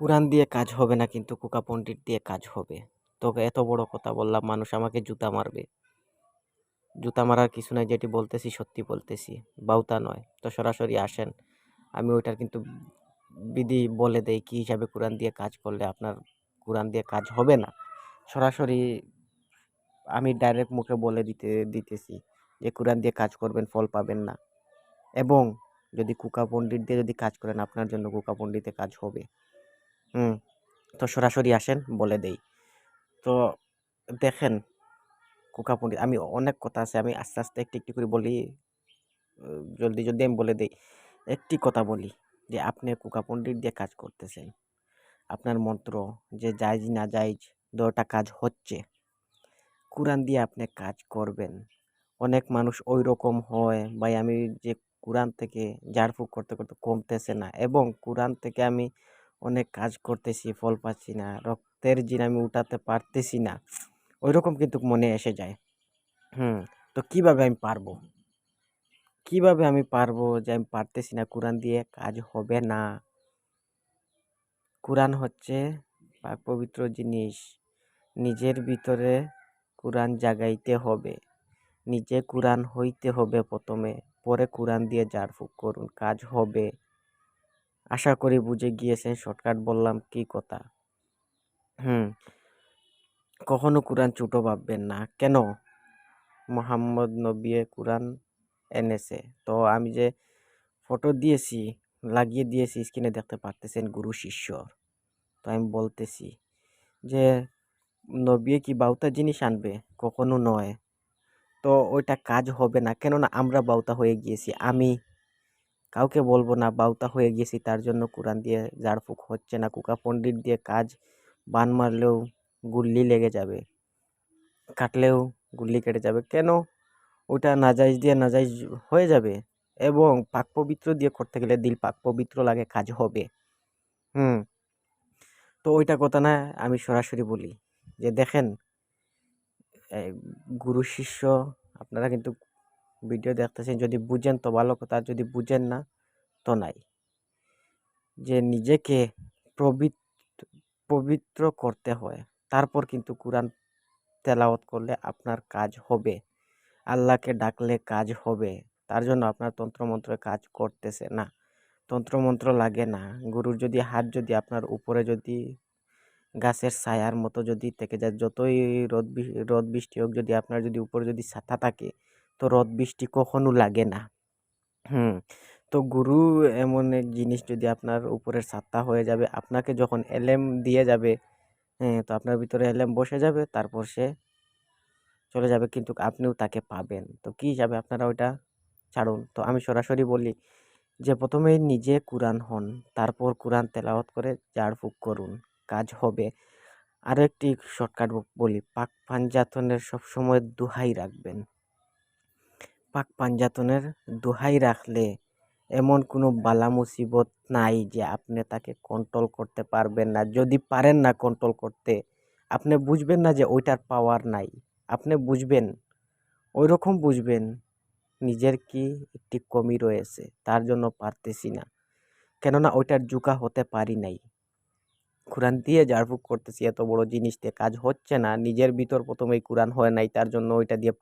কোরআন দিয়ে কাজ হবে না কিন্তু কোকা পণ্ডিত দিয়ে কাজ হবে। তোকে এত বড় কথা বললাম, মানুষ আমাকে জুতা মারবে। জুতা মারার কিছু নাই, যেটি বলতেছি সত্যি বলতেছি। বাউতা নয়, তো সরাসরি আসেন। আমি ওইটার কিন্তু বিধি বলে দেই, কী হিসাবে কোরআন দিয়ে কাজ করলে আপনার কোরআন দিয়ে কাজ হবে না? সরাসরি আমি ডাইরেক্ট মুখে বলে দিতে, দিতেছি যে কোরআন দিয়ে কাজ করবেন, ফল পাবেন না। এবং যদি কুকা পণ্ডিত দিয়ে যদি কাজ করেন, আপনার জন্য কুকা পণ্ডিতে কাজ হবে। হুম, তো সরাসরি আসেন, বলে দেই। তো দেখেন কুকা পণ্ডিত আমি অনেক কথা আছে, আমি আস্তে আস্তে একটু একটু করে বলি, জলদি জলদি আমি বলে দেই। একটি কথা বলি, যে আপনি কুকা পণ্ডিত দিয়ে কাজ করতেছেন। আপনার মন্ত্র, যে জায়জ না জায়জ দুটা কাজ হচ্ছে। কোরআন দিয়ে আপনি কাজ করবেন। অনেক মানুষ ওই রকম হয়, ভাই, আমি যে কোরআন থেকে ঝাড়ফুঁক করতে করতে কমতেছে না। এবং কোরআন থেকে আমি অনেক কাজ করতেছি, ফল পাচ্ছি না, রক্তের জিন আমি উঠাতে পারতেছি না ওই রকম কিন্তু মনে এসে যায়। হুম, তো কীভাবে আমি পারব? কীভাবে আমি পারব যে আমি পারতেছি না? কোরআন দিয়ে কাজ হবে না। কোরআন হচ্ছে পবিত্র জিনিস। নিজের ভিতরে কোরআন জাগাইতে হবে। নিজে কোরআন হইতে হবে প্রথমে, পরে কোরআন দিয়ে ঝাড়ফুঁক করুন, কাজ হবে। আশা করি বুঝে গিয়েছেন, শর্টকাট বললাম কি কথা? হুম, কখনো কোরআন ছোটো ভাববেন না। কেন? মোহাম্মদ নবী কোরআন এনেছে। তো আমি যে ফটো দিয়েছি, লাগিয়ে দিয়েছি স্ক্রিনে দেখতে পারতেছেন গুরু শিষ্য তো আমি বলতেছি যে নবী কি বাউতা জিনিস আনবে? কখনো নয়। তো ওইটা কাজ হবে না। কেননা আমরা বাউতা হয়ে গিয়েছি। আমি কাউকে বলব না, বাউতা হয়ে গেছি, তার জন্য কোরআন দিয়ে ঝাড়ফুঁক হচ্ছে না, কুকা পণ্ডিত দিয়ে কাজ বান মারলেও গুল্লি লেগে যাবে, কাটলেও গুল্লি কেটে যাবে, কেন? ওটা নাজাইজ দিয়ে নাজাইজ হয়ে যাবে এবং পাক পবিত্র দিয়ে করতে গেলে দিল পাক পবিত্র লাগে, কাজ হবে। হুম, তো ওইটা কথা না আমি সরাসরি বলি যে দেখেন গুরু শিষ্য আপনারা কিন্তু ভিডিও দেখতেছেন, যদি বুঝেন তো ভালো কথা যদি বুঝেন না, তো নাই। যে নিজেকে পবিত্র পবিত্র করতে হয়, তারপর কিন্তু কোরআন তেলাওয়াত করলে আপনার কাজ হবে। আল্লাহকে ডাকলে কাজ হবে, তার জন্য আপনার তন্ত্রমন্ত্র কাজ করতেছে না। তন্ত্রমন্ত্র লাগে না। গুরুর যদি হাত যদি আপনার উপরে যদি, গাছের ছায়ার মতো যদি থেকে যায়, যতই রোদ রোদ বৃষ্টি হোক, যদি আপনার যদি উপরে যদি ছাতা থাকে তো রোদ বৃষ্টি কখনো লাগে না। হুম, তো গুরু এমন এক জিনিস যদি আপনার উপরের ছাতা হয়ে যাবে, আপনাকে যখন এলেম দিয়ে যাবে হ্যাঁ তো আপনার ভিতরে এলেম বসে যাবে, তারপর সে চলে যাবে, কিন্তু আপনিও তাকে পাবেন। তো কী হিসাবে আপনারা ওইটা ছাড়ুন? তো আমি সরাসরি বলি যে প্রথমেই নিজে কোরআন হন, তারপর কোরআন তেলাওয়াত করে ঝাড়ফুঁক করুন, কাজ হবে। আরও একটি শর্টকাট বলি, পাক পাঞ্জাতনের সবসময় দুহাই রাখবেন। পাক পাঞ্জাতনের দোহাই রাখলে এমন কোনো বালা মুসিবত নাই যে আপনি তাকে কন্ট্রোল করতে পারবেন না। যদি পারেন না কন্ট্রোল করতে, আপনি বুঝবেন না যে ওইটার পাওয়ার নাই। আপনি বুঝবেন ওই রকম বুঝবেন, নিজের কি একটি কমি রয়েছে, তার জন্য পারতেছি না। কেননা ওইটার জুকা হতে পারি নাই। কোরআন দিয়ে ঝাড়ফুঁক করতেছি, এত বড় জিনিস দিয়ে কাজ হচ্ছে না, নিজের ভিতর প্রথমেই কোরআন হয় নাই, তার জন্য ওইটা দিয়ে